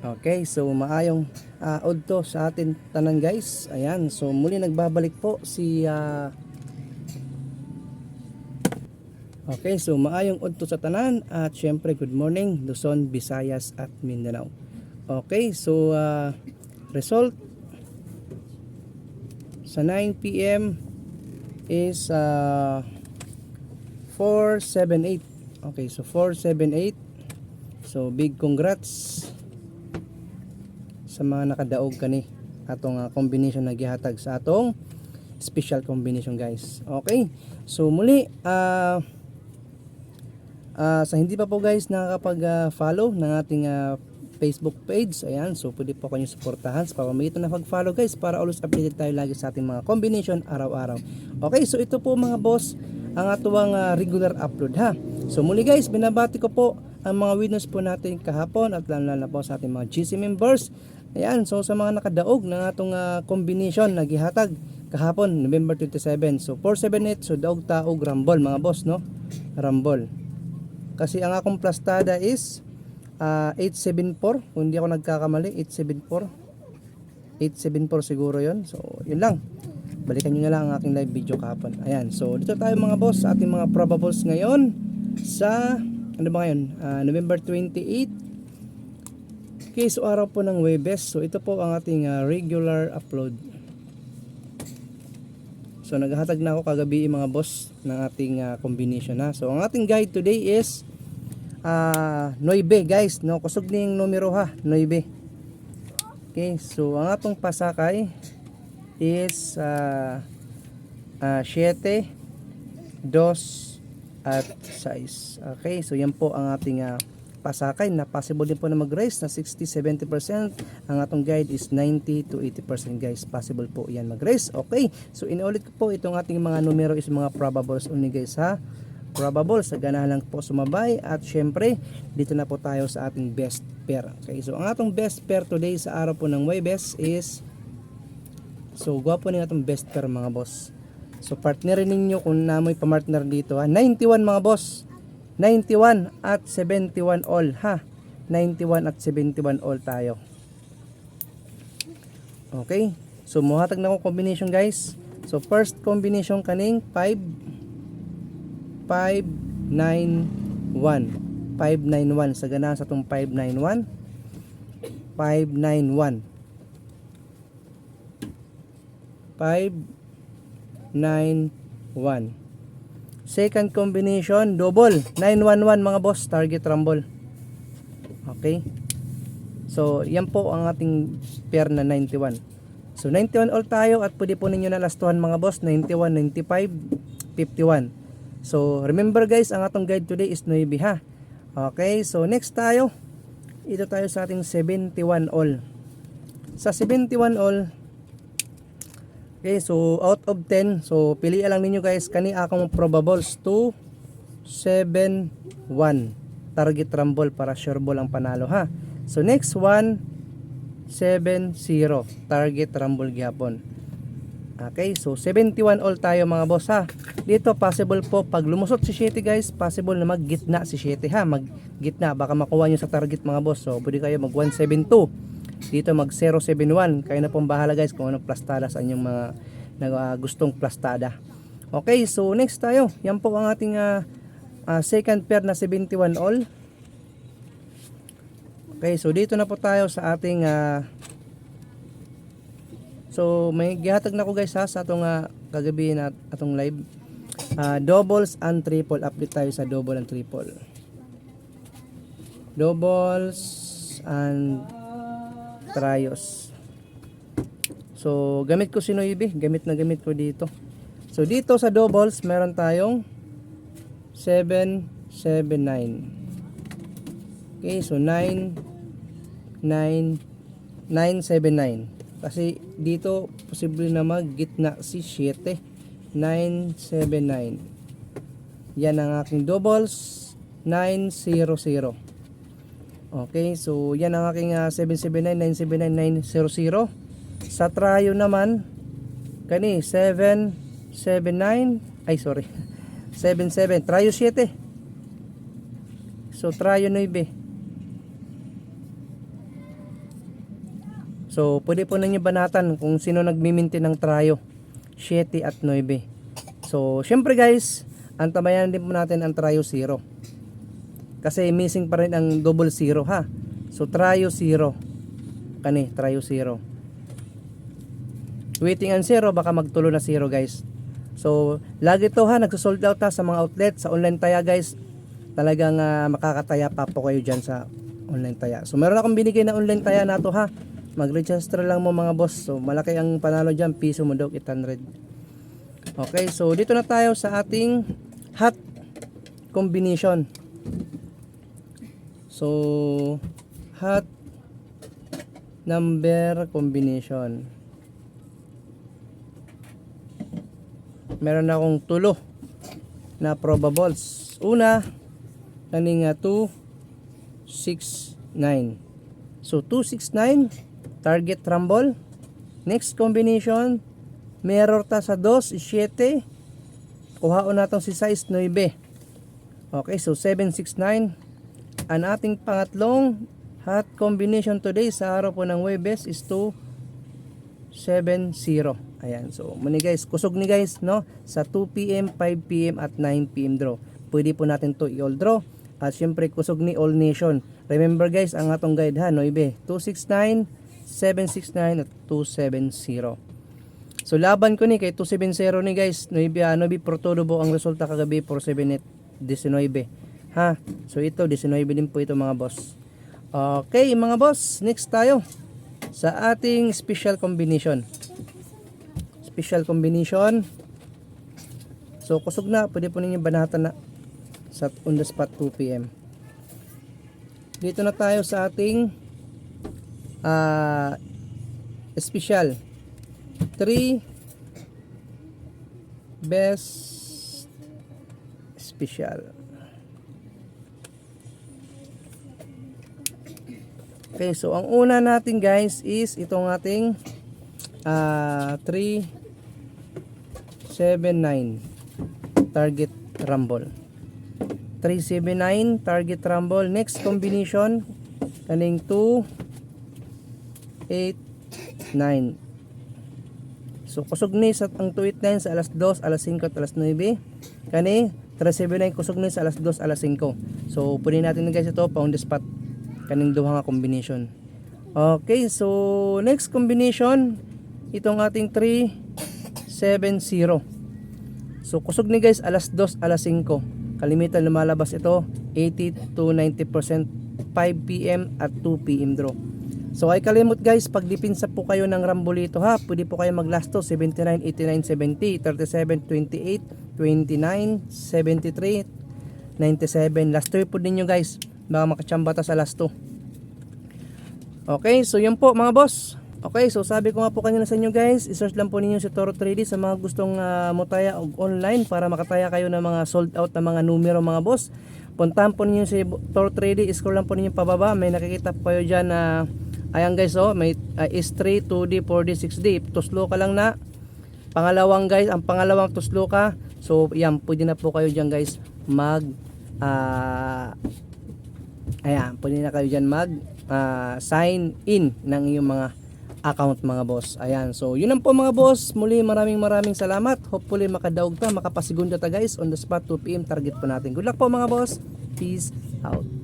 Okay, so maayong uh, udto sa atin tanan guys. Ayan, so muli nagbabalik po si ah, Okay, so maayong udto sa tanan at syempre good morning Luzon, Visayas at Mindanao. Okay, so ah, result sa 9 PM is ah, 478. Okay, so 478. So big congrats sa mga nakadaog kani atong uh, combination na gihatag sa atong special combination guys. Okay. So muli ah ah, sa hindi pa po guys nakakapag-follow ng ating ah, Facebook page, ayan, so pwede po kayong suportahan sa pamamagitan na pag-follow guys para always updated tayo lagi sa ating mga combination araw-araw. Okay, so ito po mga boss ang atuwang ah, regular upload ha. So muli guys, binabati ko po ang mga winners po natin kahapon at lalo na po sa ating mga GC members. Ayan, so sa mga nakadaog ng atong ah, combination na gihatag kahapon, November 27. So 478, so daog taog Rumble mga boss, no? Rumble. Kasi ang akong plastada is ah, 874, kung hindi ako nagkakamali, 874. 874 siguro yon So, yun lang. Balikan nyo na lang ang aking live video kahapon. Ayan, so dito tayo mga boss ating mga probables ngayon sa, ano ba ngayon? Ah, November 28. Okay, so araw po ng Webes. So ito po ang ating ah, regular upload. So naghahatag na ako kagabi mga boss ng ating ah, combination na. So ang ating guide today is ah 9 guys, no kusog ning numero ha, 9. Okay, so ang atong pasakay is ah ah 7 2 at 6. Okay, so yan po ang ating ah, pasakay na possible din po na mag-raise na 60-70%. Ang atong guide is 90 to 80% guys. Possible po yan mag-raise. Okay, so inulit ko po itong ating mga numero is mga probables only guys ha. Probable sa ganahan lang po sumabay at syempre dito na po tayo sa ating best pair. Okay, so ang atong best pair today sa araw po ng Webes is so gwapo ni atong best pair mga boss. So partnerin ninyo kung namoy pamartner dito ha. 91 mga boss. 91 at 71 all ha. 91 at 71 all tayo. Okay. So muhatag na ko combination guys. So first combination kaning 5 591 591 sa ganahan sa tong 591 591 591 Second combination, double. 911 mga boss, target rumble. Okay. So, yan po ang ating pair na 91. So, 91 all tayo at pwede po ninyo na lastuhan mga boss, 91, 95, 51. So, remember guys, ang atong guide today is 9 ha. Okay, so next tayo. Ito tayo sa ating 71 all. Sa 71 all, Okay, so out of 10, so pili lang ninyo guys kani akong probables 2 7 1 target rumble para sure ball ang panalo ha. So next one 7 0 target rumble gihapon. Okay, so 71 all tayo mga boss ha. Dito possible po pag lumusot si 7 guys, possible na maggitna si 7 ha, maggitna baka makuha niyo sa target mga boss. So pwede kayo mag 172 dito mag 071 kayo na pong bahala guys kung anong plastada sa inyong mga uh, gustong plastada. Okay so next tayo. Yan po ang ating uh, uh, second pair na 71 all. Okay so dito na po tayo sa ating uh, so may gihatag na ko guys ha sa atong uh, kagabi na atong live. Uh, doubles and triple. Update tayo sa double and triple. Doubles and trios. So, gamit ko si Noibe. Gamit na gamit ko dito. So, dito sa doubles, meron tayong 7, 7, 9. Okay, so 9, 9, 9, 7, 9. Kasi dito, posible na mag-gitna si 7. 9, 7, 9. Yan ang aking doubles. 9, 0, 0. Okay, so yan ang aking uh, 779-979-900. Sa trayo naman, kani 779, ay sorry, 77, trayo 7. So trayo 9. So, pwede po ninyo banatan kung sino nagmiminti ng trayo. 7 at 9. So, syempre guys, antabayan din po natin ang trayo 0. Kasi missing pa rin ang double 0 ha. So, trayo 0. Kani, trayo 0. Waiting ang 0, baka magtulo na 0 guys. So, lagi to ha, nagsosold out ha sa mga outlet, sa online taya guys. Talagang ah, makakataya pa po kayo dyan sa online taya. So, meron akong binigay na online taya na to ha. Mag-register lang mo mga boss. So, malaki ang panalo dyan. Piso mo daw, 800. Okay, so dito na tayo sa ating hot combination. So, hot number combination. Meron akong tulo na probables. Una, kaning nga 2, 6, 9. So, 2, 6, 9, target rumble. Next combination, mirror ta sa 2, 7. Kuhaon natong si size 9. Okay, so 7, 6, 9. Ang ating pangatlong hot combination today sa araw po ng Webes is 2, 7, 0. Ayan, so muni guys, kusog ni guys, no? Sa 2 p.m., 5 p.m. at 9 p.m. draw. Pwede po natin to i-all draw. At syempre, kusog ni All Nation. Remember guys, ang atong guide ha, 9, 269, 769 at 270. So laban ko ni kay 270 ni guys, 9 uh, 9 Portodobo ang resulta kagabi 478 19. Ha? So ito 19 din po ito mga boss. Okay, mga boss, next tayo sa ating special combination. Special combination. So kusog na, pwede po ninyo banatan na sa on the spot 2 p.m. Dito na tayo sa ating ah special 3 best special Okay, so ang una natin guys is itong ating ah 3 7 9 target rumble. 379 target rumble. Next combination kaning 2 8 9 so kusog ni sa ang 289 sa alas 2 alas 5 at alas 9 kani 379 kusog ni sa alas 2 alas 5 so pwede natin guys ito on the spot kaning duha nga combination. Okay so next combination itong ating 3 7 0 so kusog ni guys alas 2 alas 5 kalimitan lumalabas ito 80 to 90% 5 p.m. at 2 p.m. draw. So ay kalimot guys pag dipinsa po kayo ng rambolito ha? Pwede po kayo maglasto 79, 89, 70 37, 28 29, 73 97 last 3 po ninyo guys baka makachamba ta sa last 2 okay so yun po mga boss Okay, so sabi ko nga po kanina sa inyo guys, i-search lang po ninyo si Toro 3D sa mga gustong uh, mutaya og online para makataya kayo ng mga sold out na mga numero mga boss. Puntahan po ninyo si Toro 3D, scroll lang po ninyo pababa, may nakikita po kayo dyan na uh, ayan guys oh, may uh, S3, 2D, 4D, 6D. Tuslo ka lang na. Pangalawang guys, ang pangalawang tuslo ka. So yan, pwede na po kayo dyan guys mag uh, ayan, pwede na kayo dyan mag uh, sign in ng iyong mga account mga boss. Ayan. So, yun lang po mga boss. Muli maraming maraming salamat. Hopefully makadaog ta, makapasigunda ta guys on the spot 2 PM target po natin. Good luck po mga boss. Peace out.